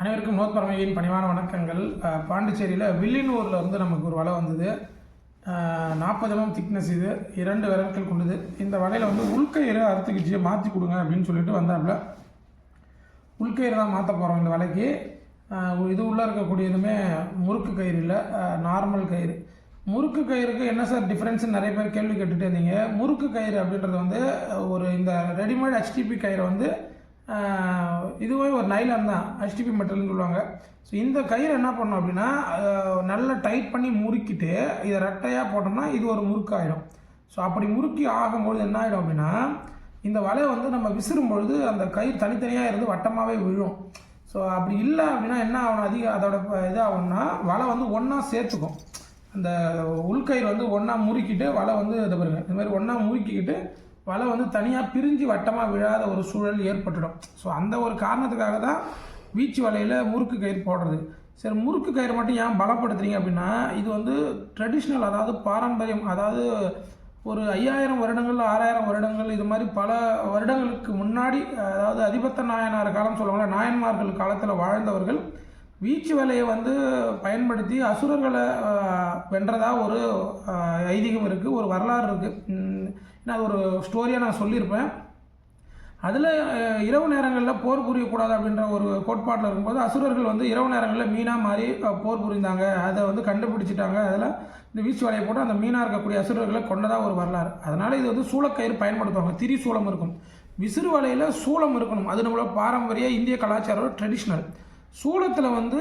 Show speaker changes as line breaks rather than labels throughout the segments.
அனைவருக்கும் நோத் பரமையின் பணிவான வணக்கங்கள். பாண்டிச்சேரியில் வில்லியனூரில் இருந்து நமக்கு ஒரு வலை வந்தது. நாற்பது எம்எம் திக்னஸ் இது இரண்டு விரல்கள் கொண்டது. இந்த வலையில் வந்து உள்கயிறு அறுத்துக்கிச்சு மாற்றி கொடுங்க அப்படின்னு சொல்லிட்டு வந்தாப்புல. உள்கயிறு தான் மாற்ற போகிறோம் இந்த வலைக்கு. இது உள்ளே இருக்கக்கூடியதுமே முறுக்கு கயிறு இல்லை நார்மல் கயிறு. முறுக்கு கயிறுக்கு என்ன சார் டிஃப்ரென்ஸ்னு நிறைய பேர் கேள்வி கேட்டுகிட்டே இருந்தீங்க. முறுக்கு கயிறு அப்படின்றது வந்து ஒரு இந்த ரெடிமேட் ஹெச்டிபி கயிறை வந்து இதுவே ஒரு நைலான் தான் ஹெச்டிபி மெட்டல்னு சொல்லுவாங்க. ஸோ இந்த கயிறு என்ன பண்ணோம் அப்படின்னா நல்லா டைட் பண்ணி முறுக்கிட்டு இதை ரெட்டையாக போட்டோம்னா இது ஒரு முறுக்காயிடும். ஸோ அப்படி முறுக்கி ஆகும்பொழுது என்ன ஆகிடும் அப்படின்னா இந்த வலை வந்து நம்ம விசிறும் பொழுது அந்த கயிறு தனித்தனியாக இருந்து வட்டமாகவே விழும். ஸோ அப்படி இல்லை அப்படின்னா என்ன ஆகணும் அதிக அதோட இது ஆகும்னா வலை வந்து ஒன்றா சேர்த்துக்கும். அந்த உள்கயிறு வந்து ஒன்றா முறுக்கிட்டு வலை வந்து இது பாருங்க இந்த மாதிரி ஒன்றா முறுக்கிக்கிட்டு வலை வந்து தனியாக பிரிஞ்சு வட்டமாக விழாத ஒரு சூழல் ஏற்பட்டுடும். ஸோ அந்த ஒரு காரணத்துக்காக தான் வீச்சு வலையில் முறுக்கு கயிறு போடுறது. சரி முறுக்கு கயிறு மட்டும் ஏன் பலப்படுத்துறீங்க அப்படின்னா இது வந்து ட்ரெடிஷ்னல் அதாவது பாரம்பரியம் அதாவது ஒரு ஐயாயிரம் வருடங்கள் ஆறாயிரம் வருடங்கள் இது மாதிரி பல வருடங்களுக்கு முன்னாடி அதாவது அதிபத்த நாயனார் காலம் சொல்லுவாங்க நாயன்மார்கள் காலத்தில் வாழ்ந்தவர்கள் வீச்சு வலையை வந்து பயன்படுத்தி அசுரர்களை வென்றதாக ஒரு ஐதீகம் இருக்குது ஒரு வரலாறு இருக்குது நான் ஒரு ஸ்டோரியாக நான் சொல்லியிருப்பேன். அதில் இரவு நேரங்களில் போர் புரியக்கூடாது அப்படின்ற ஒரு கோட்பாட்டில் இருக்கும்போது அசுரர்கள் வந்து இரவு நேரங்களில் மீனாக மாறி போர் புரிந்தாங்க. அதை வந்து கண்டுபிடிச்சிட்டாங்க. அதில் இந்த வீச்சு வலையை போட்டு அந்த மீனாக இருக்கக்கூடிய அசுரர்களை கொண்டதாக ஒரு வரலாறு. அதனால் இது வந்து சூளக்கயிறு பயன்படுத்துவாங்க. திரி சூளம் இருக்கும். விசிறு வலையில் சூளம் இருக்கணும். அது நம்மளோட பாரம்பரிய இந்திய கலாச்சாரம் ட்ரெடிஷ்னல் சூளத்தில் வந்து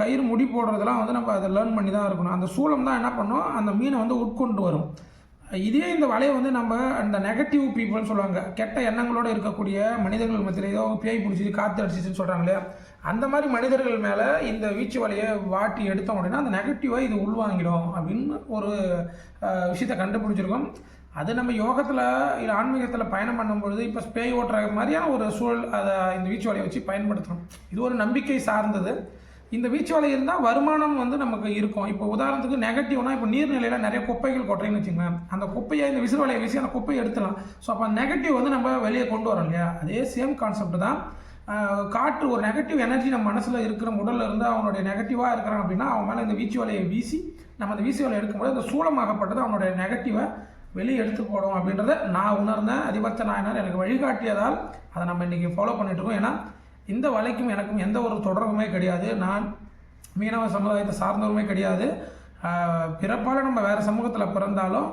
கயிறு முடி போடுறதெல்லாம் வந்து நம்ம அதை லேர்ன் பண்ணி தான் இருக்கணும். அந்த சூளம் தான் என்ன பண்ணும்? அந்த மீனை வந்து உட்கொண்டு வரும். இதே இந்த வலையை வந்து நம்ம அந்த நெகட்டிவ் பீப்புள்னு சொல்லுவாங்க. கெட்ட எண்ணங்களோடு இருக்கக்கூடிய மனிதர்கள் மத்தியில் ஏதோ பேய் பிடிச்சி காற்று அடிச்சிச்சுன்னு சொல்கிறாங்க இல்லையா? அந்த மாதிரி மனிதர்கள் மேலே இந்த வீச்சு வலையை வாட்டி எடுத்தோம் அப்படின்னா அந்த நெகட்டிவாக இது உள்வாங்கிடும் அப்படின்னு ஒரு விஷயத்தை கண்டுபிடிச்சிருக்கோம். அது நம்ம யோகத்தில் இல்லை ஆன்மீகத்தில் பயணம் பண்ணும்பொழுது இப்போ பேய் ஓட்டுற மாதிரியான ஒரு சூழல் அதை இந்த வீச்சு வலையை வச்சு பயன்படுத்தணும் இது ஒரு நம்பிக்கை சார்ந்தது. இந்த வீச்சு வலை இருந்தால் வருமானம் வந்து நமக்கு இருக்கும். இப்போ உதாரணத்துக்கு நெகட்டிவ்னா இப்போ நீர்நிலையில் நிறைய குப்பைகள் கொட்டுறேன்னு வச்சுக்கோங்க அந்த குப்பையை இந்த விசிறு வலையை வீசி அந்த குப்பையை எடுத்துலாம் ஸோ அப்போ நெகட்டிவ் வந்து நம்ம வெளியே கொண்டு வரோம் இல்லையா? அதே சேம் கான்செப்ட் தான். காற்று ஒரு நெகட்டிவ் எனர்ஜி நம்ம மனசில் இருக்கிற உடல்ல இருந்து அவனுடைய நெகட்டிவாக இருக்கிறான் அப்படின்னா அவன் மேலே இந்த வீச்சு வலையை வீசி நம்ம அந்த வீசி வலையை எடுக்கும்போது அந்த சூளமாகப்பட்டது அவனுடைய நெகட்டிவை வெளியே எடுத்து போடும் அப்படின்றத நான் உணர்ந்தேன். அதிபத்த நாயனார் எனக்கு வழிகாட்டியதால் அதை நம்ம இன்றைக்கி ஃபாலோ பண்ணிட்டு இருக்கோம். ஏன்னா இந்த வலைக்கும் எனக்கும் எந்த ஒரு தொடர்புமே கிடையாது. நான் மீனவ சமுதாயத்தை சார்ந்தவருமே கிடையாது. பிறப்பால் நம்ம வேறு சமூகத்தில் பிறந்தாலும்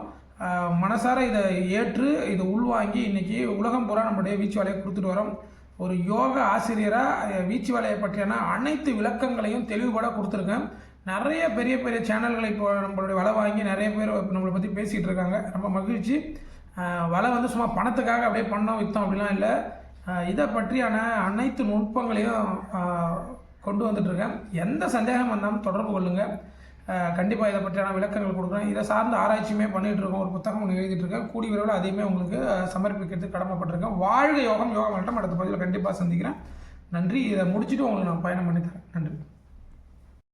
மனசார இதை ஏற்று இதை உள்வாங்கி இன்றைக்கி உலகம் பூரா நம்முடைய வீச்சு வலையை கொடுத்துட்டு வரோம். ஒரு யோக ஆசிரியராக வீச்சு வலையை பற்றியான அனைத்து விளக்கங்களையும் தெளிவுபட கொடுத்துருக்கேன். நிறைய பெரிய பெரிய சேனல்களை இப்போ நம்மளுடைய வலை வாங்கி நிறைய பேர் நம்மளை பற்றி பேசிகிட்டு இருக்காங்க. ரொம்ப மகிழ்ச்சி. வலை வந்து சும்மா பணத்துக்காக அப்படியே பண்ணோம் விற்றோம் அப்படிலாம் இல்லை. இதை பற்றியான அனைத்து நுட்பங்களையும் கொண்டு வந்துட்டுருக்கேன். எந்த சந்தேகம் வந்தாலும் தொடர்பு கொள்ளுங்கள் கண்டிப்பாக இதை பற்றியான விளக்கங்கள் கொடுக்குறேன். இதை சார்ந்த ஆராய்ச்சியுமே பண்ணிகிட்ருக்கோம் ஒரு புத்தகம் ஒன்று எழுதிட்டுருக்கேன் கூடிய கூடி விரைவில் அதையுமே உங்களுக்கு சமர்ப்பிக்கிறதுக்கு கடமைப்பட்டிருக்கேன். வாழ்க யோகம். யோகம் மட்டும் அடுத்த பதிவில் கண்டிப்பாக சந்திக்கிறேன். நன்றி. இதை முடிச்சுட்டு உங்களுக்கு நான் பயணம் பண்ணி தரேன். நன்றி.